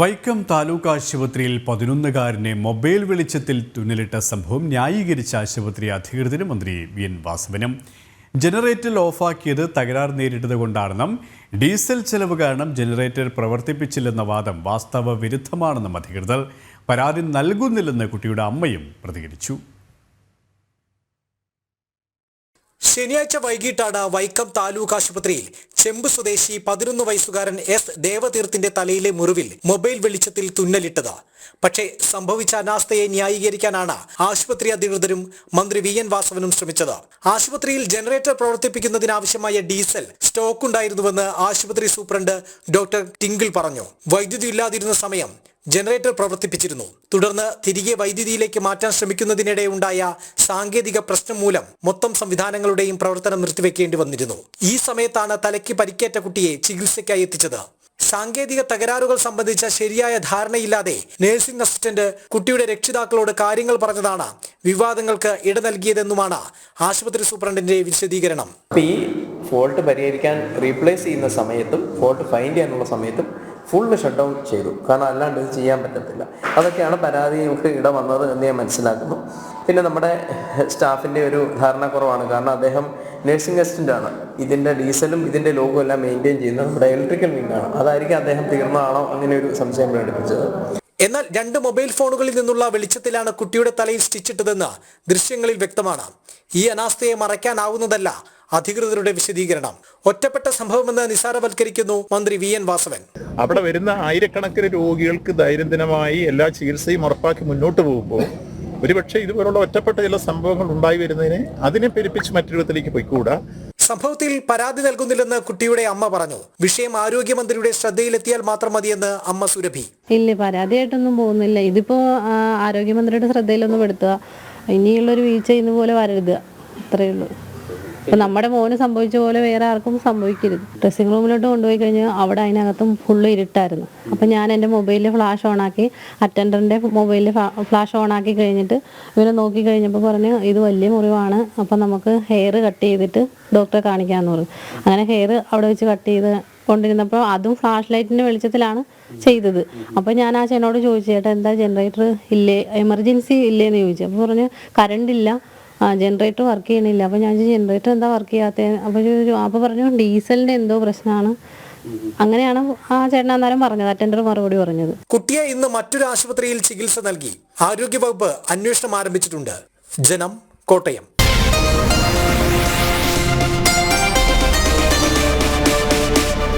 വൈക്കം താലൂക്ക് ആശുപത്രിയിൽ പതിനൊന്നുകാരനെ മൊബൈൽ വെളിച്ചത്തിൽ തുന്നലിട്ട സംഭവം ന്യായീകരിച്ച ആശുപത്രി അധികൃതരും മന്ത്രി വി എൻ വാസവനും. ജനറേറ്റർ ഓഫാക്കിയത് തകരാർ നേരിട്ടത് കൊണ്ടാണെന്നും ഡീസൽ ചെലവ് കാരണം ജനറേറ്റർ പ്രവർത്തിപ്പിച്ചില്ലെന്ന വാദം വാസ്തവ വിരുദ്ധമാണെന്നും അധികൃതർ പരാതി നൽകുന്നില്ലെന്ന് കുട്ടിയുടെ അമ്മയും പ്രതികരിച്ചു. ശനിയാഴ്ച വൈകിട്ടാണ് വൈക്കം താലൂക്ക് ആശുപത്രിയിൽ ചെമ്പ് സ്വദേശി പതിനൊന്ന് വയസ്സുകാരൻ എസ് ദേവതീർത്തിന്റെ തലയിലെ മുറിവിൽ മൊബൈൽ വെളിച്ചത്തിൽ തുന്നലിട്ടത്. പക്ഷേ സംഭവിച്ച അനാസ്ഥയെ ന്യായീകരിക്കാനാണ് ആശുപത്രി അധികൃതരും മന്ത്രി വി എൻ വാസവനും ശ്രമിച്ചത്. ആശുപത്രിയിൽ ജനറേറ്റർ പ്രവർത്തിപ്പിക്കുന്നതിനാവശ്യമായ ഡീസൽ സ്റ്റോക്ക് ഉണ്ടായിരുന്നുവെന്ന് ആശുപത്രി സൂപ്രണ്ട് ഡോക്ടർ ടിങ്കിൾ പറഞ്ഞു. വൈദ്യുതി ഇല്ലാതിരുന്ന സമയം ജനറേറ്റർ പ്രവർത്തിപ്പിച്ചിരുന്നു. തുടർന്ന് തിരികെ വൈദ്യുതിയിലേക്ക് മാറ്റാൻ ശ്രമിക്കുന്നതിനിടെ ഉണ്ടായ സാങ്കേതിക പ്രശ്നം മൂലം മൊത്തം സംവിധാനങ്ങളുടെയും പ്രവർത്തനം നിർത്തിവെക്കേണ്ടി വന്നിരുന്നു. ഈ സമയത്താണ് തലയ്ക്ക് പരിക്കേറ്റ കുട്ടിയെ ചികിത്സയ്ക്കായി എത്തിച്ചത്. സാങ്കേതിക തകരാറുകൾ സംബന്ധിച്ച ശരിയായ ധാരണയില്ലാതെ നഴ്സിംഗ് അസിസ്റ്റന്റ് കുട്ടിയുടെ രക്ഷിതാക്കളോട് കാര്യങ്ങൾ പറഞ്ഞതാണ് വിവാദങ്ങൾക്ക് ഇട നൽകിയതെന്നുമാണ് ആശുപത്രി സൂപ്രണ്ടിന്റെ വിശദീകരണം. ഈ ഫോൾട്ട് പരിഹരിക്കാൻ റീപ്ലേസ് ചെയ്യുന്ന സമയത്തും ഫോൾട്ട് ഫൈൻഡ് ചെയ്യാനുള്ള സമയത്തും ഫുള്ള് ഷട്ട് ഡൗൺ ചെയ്തു. കാരണം അല്ലാണ്ട് ഇത് ചെയ്യാൻ പറ്റത്തില്ല. അതൊക്കെയാണ് പരാതി നമുക്ക് ഇട വന്നത് എന്ന് ഞാൻ മനസ്സിലാക്കുന്നു. പിന്നെ നമ്മുടെ സ്റ്റാഫിന്റെ ഒരു ധാരണക്കുറവാണ് കാരണം അദ്ദേഹം നഴ്സിംഗ് അസിസ്റ്റന്റ് ഇതിന്റെ ഡീസലും ഇതിന്റെ ലോഗോ എല്ലാം മെയിന്റെയിൻ ചെയ്യുന്നത് നമ്മുടെ ഇലക്ട്രിക്കൽ വിങ്ങാണ് അതായിരിക്കും അദ്ദേഹം തീർന്നതാണോ? അങ്ങനെ ഒരു സംശയം പ്രകടിപ്പിച്ചത്. എന്നാൽ രണ്ട് മൊബൈൽ ഫോണുകളിൽ നിന്നുള്ള വെളിച്ചത്തിലാണ് കുട്ടിയുടെ തലയിൽ സ്റ്റിച്ചിട്ടതെന്ന് ദൃശ്യങ്ങളിൽ വ്യക്തമാണ്. ഈ അനാസ്ഥയെ മറയ്ക്കാനാവുന്നതല്ല അധികൃതരുടെ വിശദീകരണം. ഒറ്റപ്പെട്ട സംഭവമെന്ന് നിസാരവൽക്കരിക്കുന്നു മന്ത്രി വി എൻ വാസവൻ. അവിടെ വരുന്ന ആയിരക്കണക്കിന് രോഗികൾക്ക് ദൈനംദിനമായി എല്ലാ ചികിത്സയും ഉറപ്പാക്കി മുന്നോട്ട് പോകുമ്പോൾ ഒരുപക്ഷെ ഇതുപോലുള്ള ഒറ്റപ്പെട്ട ചില സംഭവങ്ങൾ ഉണ്ടായി വരുന്നതിനെ അതിനെ പെരുപ്പിച്ച് മറ്റൊരുവിധത്തിലേക്ക് പോയിക്കൂടാ. സംഭവത്തിൽ പരാതി നൽകുന്നില്ലെന്ന് കുട്ടിയുടെ അമ്മ പറഞ്ഞു. വിഷയം ആരോഗ്യമന്ത്രിയുടെ ശ്രദ്ധയിലെത്തിയാൽ മാത്രം മതിയെന്ന് അമ്മ സുരഭി. ഇല്ല പരാതിയായിട്ടൊന്നും പോകുന്നില്ല. ഇതിപ്പോ ആരോഗ്യമന്ത്രിയുടെ ശ്രദ്ധയിലൊന്നും പെടുത്തുക. ഇനിയുള്ളൊരു വീഴ്ച ഇന്ന് പോലെ വരരുത്. അത്രയേ ഉള്ളൂ. ഇപ്പൊ നമ്മുടെ മോന് സംഭവിച്ച പോലെ വേറെ ആർക്കും സംഭവിക്കരുത്. ഡ്രസ്സിംഗ് റൂമിലോട്ട് കൊണ്ടുപോയി കഴിഞ്ഞാൽ അവിടെ അതിനകത്തും ഫുള്ള് ഇരുട്ടായിരുന്നു. അപ്പം ഞാൻ എന്റെ മൊബൈലിൽ ഫ്ലാഷ് ഓണാക്കി അറ്റൻഡറിന്റെ മൊബൈലിൽ ഫ്ലാഷ് ഓണാക്കി കഴിഞ്ഞിട്ട് ഇവരെ നോക്കി കഴിഞ്ഞപ്പോൾ പറഞ്ഞു ഇത് വലിയ മുറിവാണ് അപ്പം നമുക്ക് ഹെയർ കട്ട് ചെയ്തിട്ട് ഡോക്ടറെ കാണിക്കാമെന്ന് പറഞ്ഞു. അങ്ങനെ ഹെയർ അവിടെ വെച്ച് കട്ട് ചെയ്ത് കൊണ്ടിരുന്നപ്പോൾ അതും ഫ്ലാഷ് ലൈറ്റിന്റെ വെളിച്ചത്തിലാണ് ചെയ്തത്. അപ്പോൾ ഞാൻ ആ ചേട്ടനോട് ചോദിച്ചു ചേട്ടാ എന്താ ജനറേറ്റർ ഇല്ലേ? എമർജൻസി ഇല്ലേന്ന് ചോദിച്ചു. അപ്പോൾ പറഞ്ഞു കറണ്ട് ഇല്ല. ആ ജനറേറ്റർ വർക്ക് ചെയ്യണില്ല. അപ്പോൾ ഞാൻ ജനറേറ്റർ എന്താ വർക്ക് ചെയ്യാത്ത? അപ്പോൾ ചോദിച്ചു അപ്പോൾ പറഞ്ഞു ഡീസലിന്റെ എന്തോ പ്രശ്നമാണ് അങ്ങനെയാണ് ആ ചേട്ടൻ അന്നേരം പറഞ്ഞത് അറ്റൻഡർ മറുപടി പറഞ്ഞത്. കുട്ടിയെ ഇന്ന് മറ്റൊരു ആശുപത്രിയിൽ ചികിത്സ നൽകി. ആരോഗ്യവകുപ്പ് അന്വേഷണം ആരംഭിച്ചിട്ടുണ്ട്. ജനം കോട്ടയം.